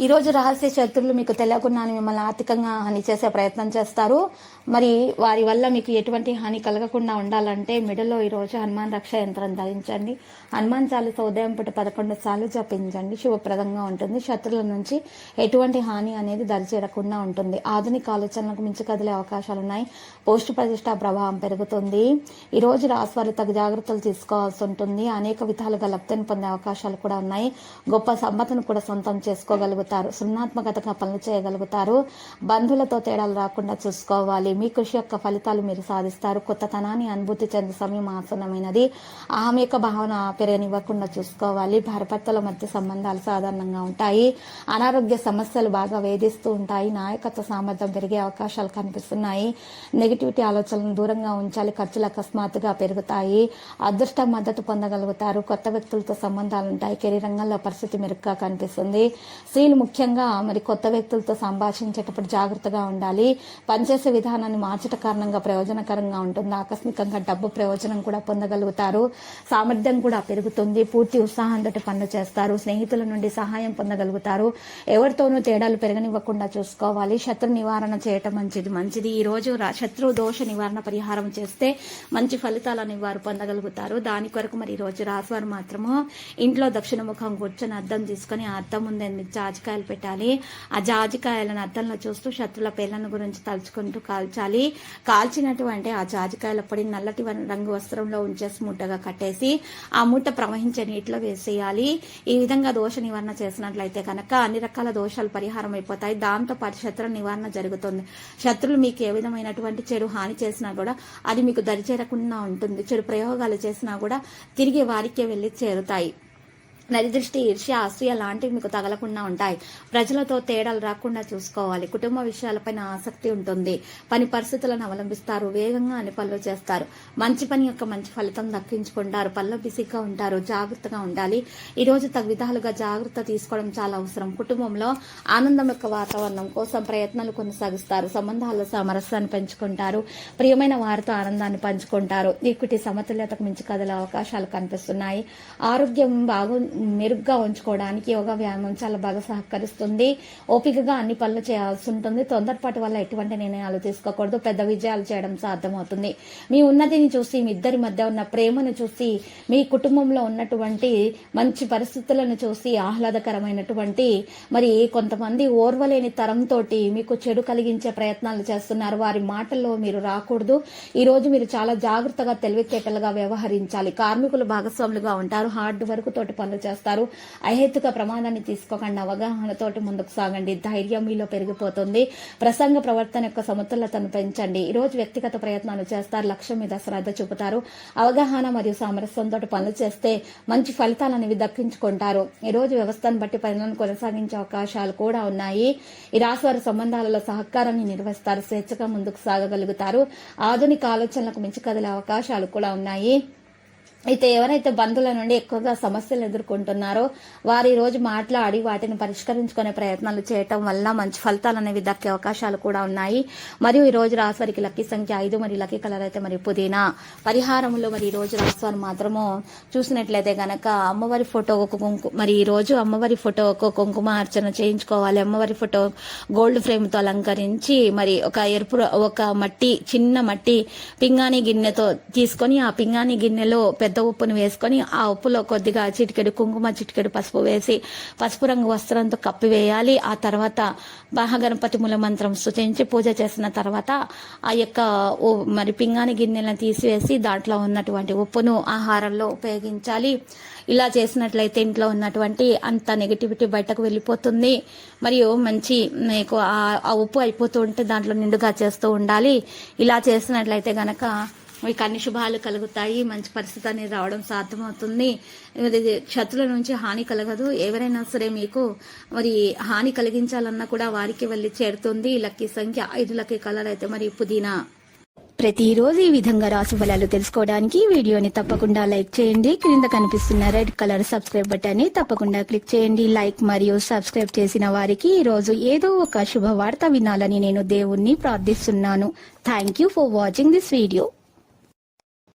ఈ రోజు రహస్య శత్రులు మీకు తెలియకుండా మిమ్మల్ని ఆర్థికంగా హాని చేసే ప్రయత్నం చేస్తారు. మరి వారి వల్ల మీకు ఎటువంటి హాని కలగకుండా ఉండాలంటే మిడలో ఈరోజు హనుమాన్ రక్ష యంత్రం ధరించండి. హనుమాన్ చాలీస ఉదయం పూట పదకొండు సార్లు జపించండి. శుభప్రదంగా ఉంటుంది. శత్రుల నుంచి ఎటువంటి హాని అనేది దరిచేరకుండా ఉంటుంది. ఆధునిక ఆలోచనలకు మించి కదిలే అవకాశాలు ఉన్నాయి. పోస్ట్ ప్రతిష్ట ప్రభావం పెరుగుతుంది. ఈరోజు రాసి వారు తగు జాగ్రత్తలు తీసుకోవాల్సి ఉంటుంది. అనేక విధాలుగా లబ్ధిని పొందే అవకాశాలు కూడా ఉన్నాయి. గొప్ప సంపదను కూడా సొంతం చేసుకోగలుగుతారు. సృజనాత్మకతగా పనులు చేయగలుగుతారు. బంధువులతో తేడాలు రాకుండా చూసుకోవాలి. మీ కృషి యొక్క ఫలితాలు మీరు సాధిస్తారు. కొత్తతనాన్ని అనుభూతి చెందే సమయం ఆసన్నమైనది. ఆమె యొక్క భావన పెరగనివ్వకుండా చూసుకోవాలి. భారపర్తల మధ్య సంబంధాలు సాధారణంగా ఉంటాయి. అనారోగ్య సమస్యలు బాగా వేధిస్తూ ఉంటాయి. నాయకత్వ సామర్థ్యం పెరిగే అవకాశాలు కనిపిస్తున్నాయి. నెగిటివిటీ ఆలోచనలను దూరంగా ఉంచాలి. ఖర్చులు అకస్మాత్తుగా పెరుగుతాయి. అదృష్ట మద్దతు పొందగలుగుతారు. కొత్త వ్యక్తులతో సంబంధాలు ఉంటాయి. కెరీర్ రంగంలో పరిస్థితి మెరుగ్గా కనిపిస్తుంది. స్త్రీలు ముఖ్యంగా మరి కొత్త వ్యక్తులతో సంభాషించేటప్పుడు జాగ్రత్తగా ఉండాలి. పనిచేసే విధానాన్ని మార్చట కారణంగా ప్రయోజనకరంగా ఉంటుంది. ఆకస్మికంగా డబ్బు ప్రయోజనం కూడా పొందగలుగుతారు. సామర్థ్యం కూడా పెరుగుతుంది. పూర్తి ఉత్సాహంతో పనులు చేస్తారు. స్నేహితుల నుండి సహాయం పొందగలుగుతారు. ఎవరితోనూ తేడాలు పెరగనివ్వకుండా చూసుకోవాలి. శత్రు నివారణ చేయటం మంచిది మంచిది. ఈ రోజు శత్రు దోష నివారణ పరిహారం చేస్తే మంచి ఫలితాలని వారు పొందగలుగుతారు. దాని కొరకు మరి ఈ రోజు రాసువారు మాత్రము ఇంట్లో దక్షిణ ముఖం కూర్చొని అర్థం తీసుకొని అర్థం అద్దం ముందే జాజికాయలు పెట్టాలి. ఆ జాజికాయలను అద్దంలో చూస్తూ శత్రుల పేర్లను గురించి తలుచుకుంటూ కాల్చాలి. కాల్చినటువంటి ఆ జాజికాయల పొడి నల్లటి రంగు వస్త్రంలో ఉంచేసి మూటగా కట్టేసి ఆ మూట ప్రవహించే నీటిలో వేసేయాలి. ఈ విధంగా దోష నివారణ చేసినట్లయితే కనుక అన్ని రకాల దోషాలు పరిహారం అయిపోతాయి. దాంతో పాటు శత్రు నివారణ జరుగుతుంది. శత్రులు మీకు ఏ విధమైనటువంటి చెడు హాని చేసినా కూడా అది మీకు దరిచేరకుండా ఉంటుంది. చెడు ప్రయోగాలు చేసినా కూడా తిరిగి వారికే వెళ్ళి చేరుతాయి. నరిదృష్టి ఈర్ష్య అసూయ లాంటివి మీకు తగలకుండా ఉంటాయి. ప్రజలతో తేడాలు రాకుండా చూసుకోవాలి. కుటుంబ విషయాలపైన ఆసక్తి ఉంటుంది. పని పరిస్థితులను అవలంబిస్తారు. వేగంగా అన్ని పనులు చేస్తారు. మంచి పని యొక్క మంచి ఫలితం దక్కించుకుంటారు. పనిలో బిజీగా ఉంటారు. జాగ్రత్తగా ఉండాలి. ఈ రోజు తగు విధాలుగా జాగ్రత్త తీసుకోవడం చాలా అవసరం. కుటుంబంలో ఆనందం యొక్క వాతావరణం కోసం ప్రయత్నాలు కొనసాగిస్తారు. సంబంధాల సామరస్యాన్ని పెంచుకుంటారు. ప్రియమైన వారితో ఆనందాన్ని పంచుకుంటారు. ఈక్విటీ సమతుల్యతకు మించి కదల అవకాశాలు కనిపిస్తున్నాయి. ఆరోగ్యం బాగు మెరుగ్గా ఉంచుకోవడానికి యోగా వ్యాయామం చాలా బాగా సహకరిస్తుంది. ఓపికగా అన్ని పనులు చేయాల్సి ఉంటుంది. తొందరపాటు వల్ల ఎటువంటి నిర్ణయాలు తీసుకోకూడదు. పెద్ద విజయాలు చేయడం సాధ్యమవుతుంది. మీ ఉన్నతిని చూసి మీ ఇద్దరి మధ్య ఉన్న ప్రేమను చూసి మీ కుటుంబంలో ఉన్నటువంటి మంచి పరిస్థితులను చూసి ఆహ్లాదకరమైనటువంటి మరి కొంతమంది ఓర్వలేని తరంతో మీకు చెడు కలిగించే ప్రయత్నాలు చేస్తున్నారు. వారి మాటల్లో మీరు రాకూడదు. ఈ రోజు మీరు చాలా జాగ్రత్తగా తెలివితేటలుగా వ్యవహరించాలి. కార్మికులు భాగస్వాములుగా ఉంటారు. హార్డ్ వర్క్ తోటి పనులు చేస్తారు. అహేతుక ప్రమాదాన్ని తీసుకోకుండా. అవగాహనతోటి ముందుకు సాగండి. ధైర్యం మీలో పెరిగిపోతుంది. ప్రసంగ ప్రవర్తన యొక్క సమతుల్యతను పెంచండి. ఈ రోజు వ్యక్తిగత ప్రయత్నాలు చేస్తారు. లక్ష్యం మీద శ్రద్ధ చూపుతారు. అవగాహన మరియు సామరస్యంతో పనులు చేస్తే మంచి ఫలితాలు అనేవి దక్కించుకుంటారు. ఈ రోజు వ్యవస్థను బట్టి పనులను కొనసాగించే అవకాశాలు కూడా ఉన్నాయి. ఈ రాశివారి సంబంధాలలో సహకారాన్ని నిర్వహిస్తారు. స్వేచ్ఛగా ముందుకు సాగగలుగుతారు. ఆధునిక ఆలోచనలకు మించి కదిలే అవకాశాలు కూడా ఉన్నాయి. అయితే ఎవరైతే బంధువుల నుండి ఎక్కువగా సమస్యలు ఎదుర్కొంటున్నారో వారు ఈ రోజు మాట్లాడి వాటిని పరిష్కరించుకునే ప్రయత్నాలు చేయటం వల్ల మంచి ఫలితాలు అనేవి దక్కే అవకాశాలు కూడా ఉన్నాయి. మరియు ఈ రోజు రాశివారికి లక్కీ సంఖ్య ఐదు మరియు లక్కీ కలర్ అయితే మరి పుదీనా. పరిహారంలో మరి ఈ రోజు రాశివారు మాత్రము చూసినట్లయితే గనక అమ్మవారి ఫోటో ఒక కుంకు మరి ఈ రోజు అమ్మవారి ఫోటో ఒక కుంకుమ అర్చన చేయించుకోవాలి. అమ్మవారి ఫోటో గోల్డ్ ఫ్రేమ్తో అలంకరించి మరి ఒక ఎరుపు ఒక మట్టి చిన్న మట్టి పింగాణి గిన్నెతో తీసుకొని ఆ పింగాణి గిన్నెలో పెద్ద పెద్ద ఉప్పును వేసుకొని ఆ ఉప్పులో కొద్దిగా చిటికెడు కుంకుమ చిటికెడు పసుపు వేసి పసుపు రంగు వస్త్రంతో కప్పివేయాలి ఆ తర్వాత మహాగణపతి మూల మంత్రం సూచించి పూజ చేసిన తర్వాత ఆ యొక్క మరి పింగాణి గిన్నెలను తీసివేసి దాంట్లో ఉన్నటువంటి ఉప్పును ఆహారంలో ఉపయోగించాలి. ఇలా చేసినట్లయితే ఇంట్లో ఉన్నటువంటి అంత నెగిటివిటీ బయటకు వెళ్ళిపోతుంది. మరియు మంచి మీకు ఆ ఆ ఉప్పు అయిపోతూ ఉంటే దాంట్లో నిండుగా చేస్తూ ఉండాలి. ఇలా చేసినట్లయితే గనక మీకు అన్ని శుభాలు కలుగుతాయి. మంచి పరిస్థితి అనేది రావడం సాధ్యమవుతుంది. శత్రుల నుంచి హాని కలగదు. ఎవరైనా సరే మీకు మరి హాని కలిగించాలన్నా కూడా వారికి వెళ్ళి చేరుతుంది. లక్కీ సంఖ్య ఐదు లక్కీ కలర్ అయితే మరి పుదీనా. ప్రతిరోజు ఈ విధంగా రాశి ఫలాలు తెలుసుకోవడానికి వీడియోని తప్పకుండా లైక్ చేయండి. క్రింద కనిపిస్తున్న రెడ్ కలర్ సబ్స్క్రైబ్ బటన్ని తప్పకుండా క్లిక్ చేయండి. లైక్ మరియు సబ్స్క్రైబ్ చేసిన వారికి ఈ రోజు ఏదో ఒక శుభవార్త వినాలని నేను దేవుణ్ణి ప్రార్థిస్తున్నాను. Thank you for watching this video